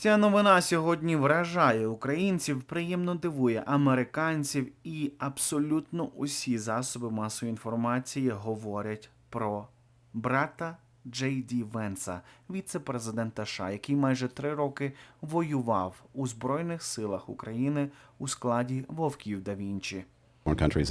Ця новина сьогодні вражає українців, приємно дивує американців, і абсолютно усі засоби масової інформації говорять про брата Джей Ді Венса, віце-президента США, який майже три роки воював у Збройних силах України у складі Вовків да Вінчі. countries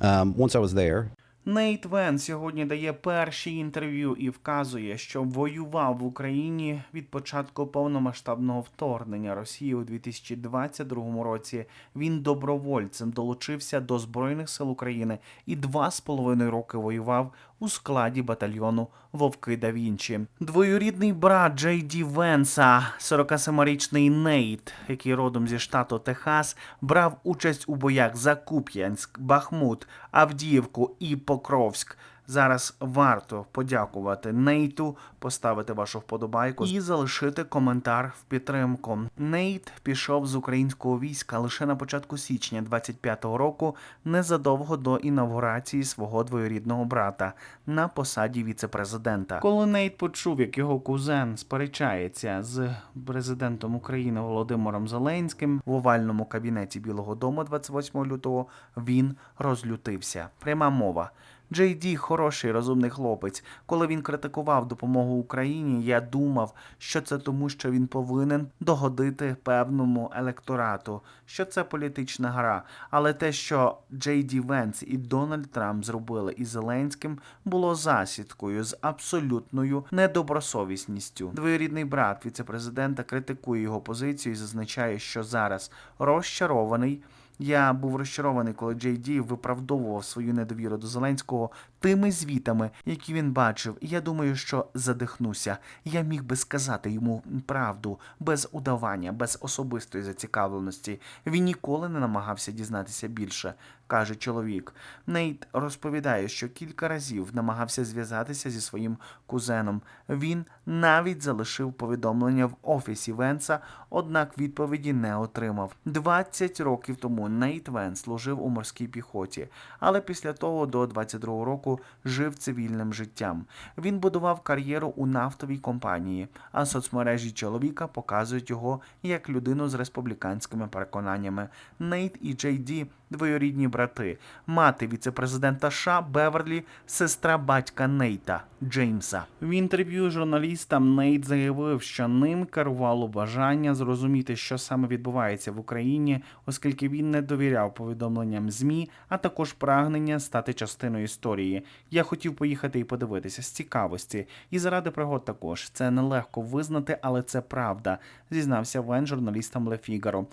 um, once I was there, Нейт Вен сьогодні дає перші інтерв'ю і вказує, що воював в Україні від початку повномасштабного вторгнення Росії у 2022 році. Він добровольцем долучився до Збройних сил України і два з половиною роки воював у складі батальйону Вовки да Вінчі. Двоюрідний брат Джей Ді Венса, 47-річний Нейт, який родом зі штату Техас, брав участь у боях за Куп'янськ, Бахмут, Авдіївку і Покровськ. Зараз варто подякувати Нейту, поставити вашу вподобайку і залишити коментар в підтримку. Нейт пішов з українського війська лише на початку січня 25-го року, незадовго до інавгурації свого двоюрідного брата на посаді віце-президента. Коли Нейт почув, як його кузен сперечається з президентом України Володимиром Зеленським в овальному кабінеті Білого Дому 28 лютого, він розлютився. Пряма мова. Джей Ді хороший розумний хлопець. Коли він критикував допомогу Україні, я думав, що це тому, що він повинен догодити певному електорату, що це політична гра. Але те, що Джей Ді Венс і Дональд Трамп зробили із Зеленським, було засідкою з абсолютною недобросовісністю. Двоюрідний брат віцепрезидента критикує його позицію і зазначає, що зараз розчарований. Я був розчарований, коли Джей Ді виправдовував свою недовіру до Зеленського тими звітами, які він бачив. І я думаю, що задихнуся. Я міг би сказати йому правду без удавання, без особистої зацікавленості. Він ніколи не намагався дізнатися більше, каже чоловік. Нейт розповідає, що кілька разів намагався зв'язатися зі своїм кузеном. Він навіть залишив повідомлення в офісі Венса, однак відповіді не отримав. 20 років тому Нейт Венс служив у морській піхоті, але після того до 22 року жив цивільним життям. Він будував кар'єру у нафтовій компанії, а соцмережі чоловіка показують його як людину з республіканськими переконаннями. Нейт і Джей Ді двоюрідні брати, мати віцепрезидента США Беверлі, сестра батька Нейта Джеймса. В інтерв'ю журналістам Нейт заявив, що ним керувало бажання зрозуміти, що саме відбувається в Україні, оскільки він не довіряв повідомленням ЗМІ, а також прагнення стати частиною історії. Я хотів поїхати і подивитися з цікавості, і заради пригод також це нелегко визнати, але це правда, зізнався Вен журналістам Ле Фігаро.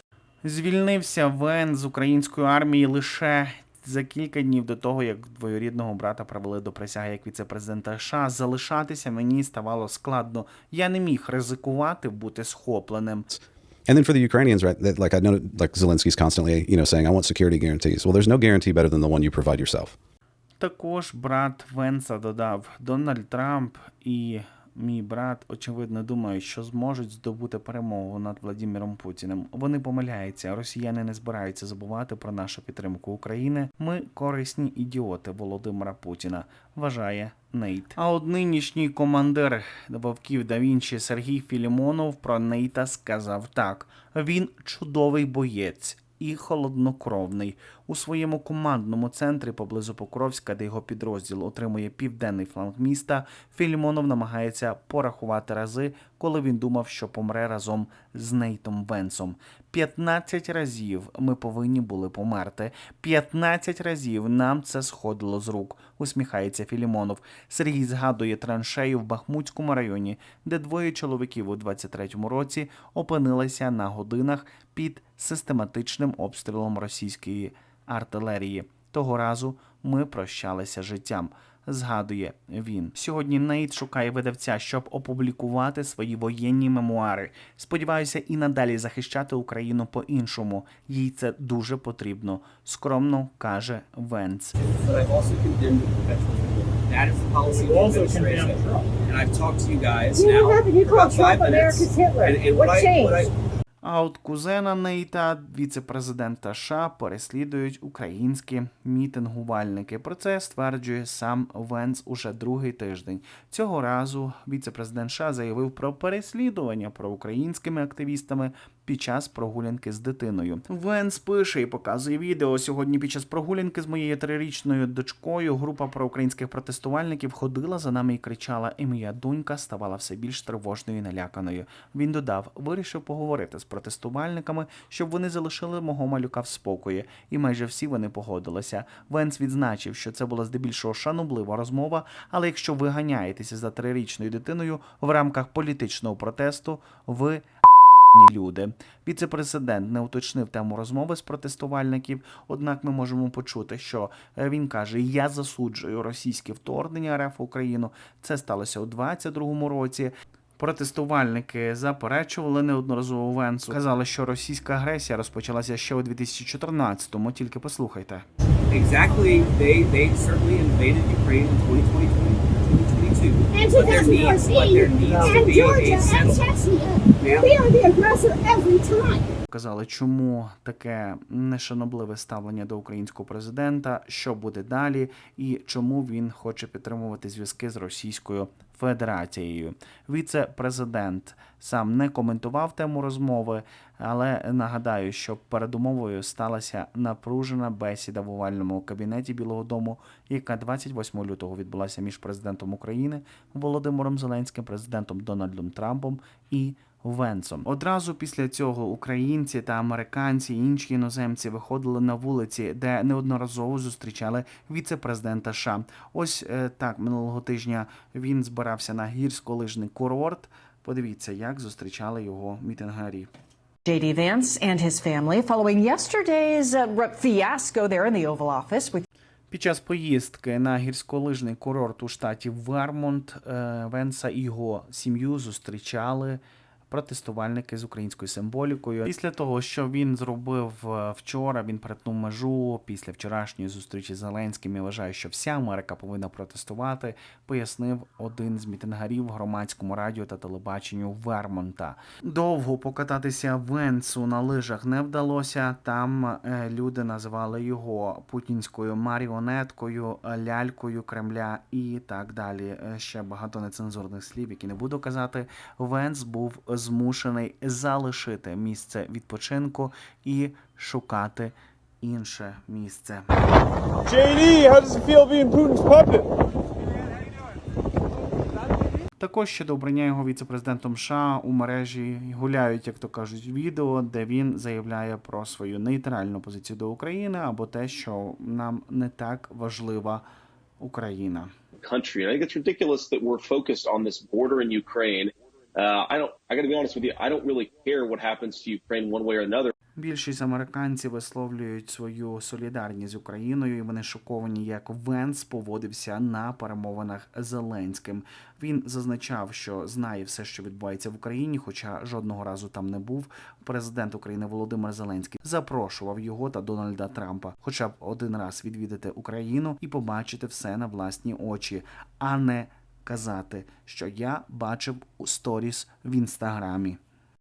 Звільнився Вен з української армії лише за кілька днів до того, як двоюрідного брата привели до присяги як віце-президента США. Залишатися мені ставало складно. Я не міг ризикувати бути схопленим. and then for the Ukrainians, right? That, like I know, like Zelensky's constantly, you know, saying, "I want security guarantees." Well, there's no guarantee better than the one you provide yourself. Також брат Венса додав Дональд Трамп і мій брат, очевидно, думають, що зможуть здобути перемогу над Владимиром Путіним. Вони помиляються. Росіяни не збираються забувати про нашу підтримку України. Ми корисні ідіоти Володимира Путіна. Вважає Нейт. А от нинішній командир Вовків да Вінчі Сергій Філімонов про Нейта сказав так: він чудовий боєць і холоднокровний. У своєму командному центрі поблизу Покровська, де його підрозділ отримує південний фланг міста, Філімонов намагається порахувати рази, коли він думав, що помре разом з Нейтом Венсом. 15 разів ми повинні були померти. 15 разів нам це сходило з рук, усміхається Філімонов. Сергій згадує траншею в Бахмутському районі, де двоє чоловіків у 23-му році опинилися на годинах під систематичним обстрілом російської артилерії. Того разу ми прощалися життям. Згадує він сьогодні. Нейт шукає видавця, щоб опублікувати свої воєнні мемуари. Сподіваюся, і надалі захищати Україну по-іншому. Їй це дуже потрібно. Скромно каже Венц. That is the policy of the administration. And I've talked to you guys now about called five Trump minutes. America's Hitler. And, and What what, I, what I? А от кузена Нейта, віце-президента США, переслідують українські мітингувальники. Про це стверджує сам Венс уже другий тиждень. Цього разу віце-президент США заявив про переслідування проукраїнськими активістами під час прогулянки з дитиною. Венс пише і показує відео. Сьогодні під час прогулянки з моєю трирічною дочкою група проукраїнських протестувальників ходила за нами і кричала, і моя донька ставала все більш тривожною і наляканою. Він додав, вирішив поговорити з протестувальниками, щоб вони залишили мого малюка в спокої, і майже всі вони погодилися. Венс відзначив, що це була здебільшого шаноблива розмова, але якщо ви ганяєтеся за трирічною дитиною в рамках політичного протесту, ви люди. Віце-президент не уточнив тему розмови з протестувальників, однак ми можемо почути, що е, він каже: Я засуджую російське вторгнення РФ в Україну. Це сталося у 22-му році. Протестувальники заперечували неодноразово Венсу. Казали, що російська агресія розпочалася ще у 2014-му. Тільки послухайте. Exactly. They they certainly invaded Ukraine in 2022. 2022. And But there needs, but there 2014, needs to and be Georgia a and settlement. Ma'am? We are the aggressor every time. Казали, чому таке нешанобливе ставлення до українського президента, що буде далі, і чому він хоче підтримувати зв'язки з Російською Федерацією. Віце-президент сам не коментував тему розмови, але нагадаю, що передумовою сталася напружена бесіда в овальному кабінеті Білого Дому, яка 28 лютого відбулася між президентом України Володимиром Зеленським, президентом Дональдом Трампом і Венсом. Одразу після цього українці та американці і інші іноземці виходили на вулиці, де неодноразово зустрічали віце-президента США. Ось е, так минулого тижня він збирався на гірськолижний курорт. Подивіться, як зустрічали його мітингарі. J.D. Vance and his family following yesterday's uh, fiasco there in the Oval Office with Під час поїздки на гірськолижний курорт у штаті Вермонт е, Венса і його сім'ю зустрічали протестувальники з українською символікою. Після того, що він зробив е, вчора, він перетнув межу після вчорашньої зустрічі з Зеленським і вважає, що вся Америка повинна протестувати, пояснив один з мітингарів громадському радіо та телебаченню Вермонта. Довго покататися Венсу на лижах не вдалося. Там е, люди називали його путінською маріонеткою, лялькою Кремля і так далі. Е, Ще багато нецензурних слів, які не буду казати. Венс був змушений залишити місце відпочинку і шукати інше місце. JD, how does it feel being Putin's puppet? Також щодо обрання його віце-президентом США у мережі гуляють, як то кажуть, відео, де він заявляє про свою нейтральну позицію до України або те, що нам не так важлива Україна. country. And I think it's ridiculous that we're focused on this border in Ukraine. Uh, I don't. I don't really care what happens to Ukraine one way or another. Більшість американців висловлюють свою солідарність з Україною, і вони шоковані, як Венс поводився на перемовинах з Зеленським. Він зазначав, що знає все, що відбувається в Україні, хоча жодного разу там не був. Президент України Володимир Зеленський запрошував його та Дональда Трампа, хоча б один раз відвідати Україну і побачити все на власні очі, а не казати, що я бачив у сторіс в інстаграмі.